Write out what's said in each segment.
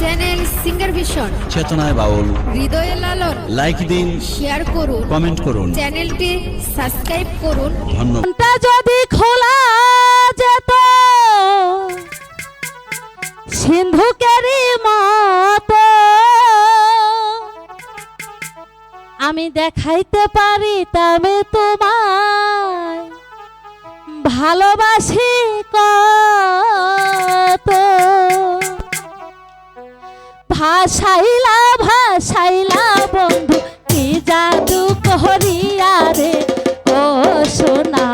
Channel singer vision চেতনায় বাউল হৃদয়ে Lalon like দিন শেয়ার করুন. কমেন্ট করুন. চ্যানেলটি সাবস্ক্রাইব করুন. ধন্যবাদ। যদি খোলা যেত সিন্ধুকেরই মতো আমি দেখাইতে পারি তবে তোমায়। ভালোবাসি কত ভাসাইলা ভাসাইলা বন্ধু কি জাদু করিয়া রে? ও সোনা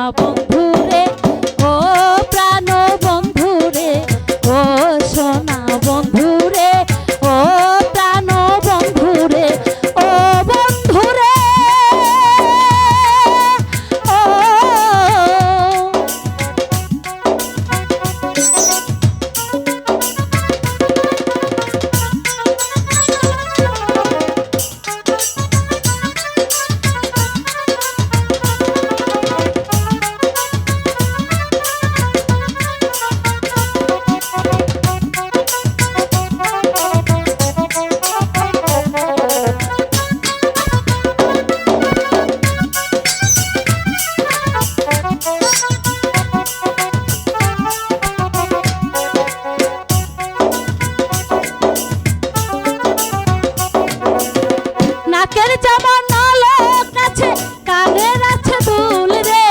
নাকের যেমন নলক আছে, কানের আছে দুল রে,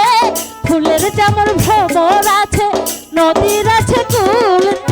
ফুলের যেমন ভ্রমর আছে, নদীর আছে কুল রে।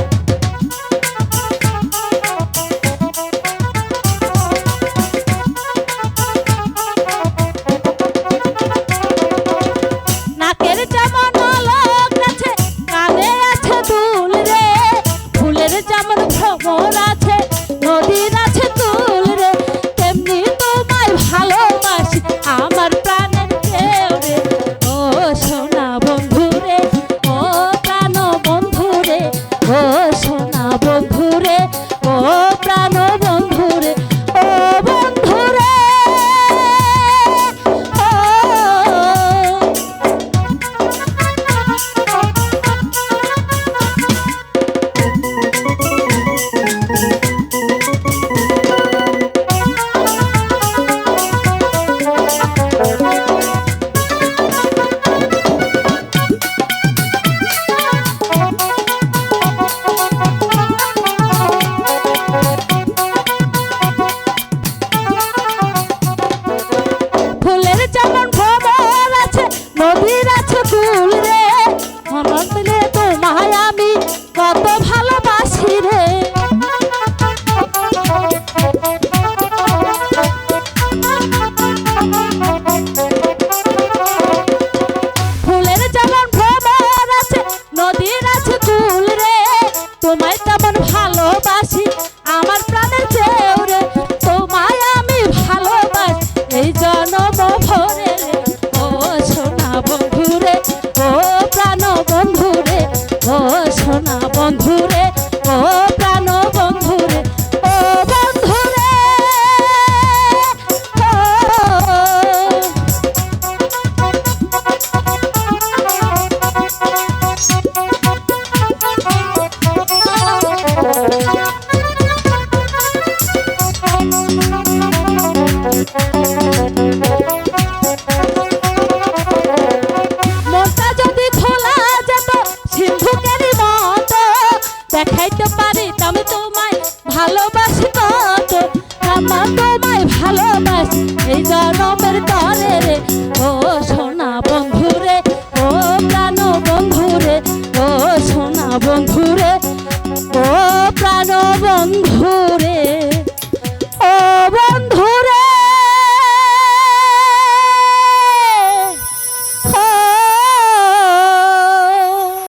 আছে কুল রে। তোমায় তেমন ভালোবাসি, আমার প্রাণের চেয়েও রে। তোমায় আমি ভালোবাসি, এই জনম ভরে ও সোনা বন্ধু রে, ও প্রাণ বন্ধু রে। ও সোনা বন্ধু রে, ও প্রাণ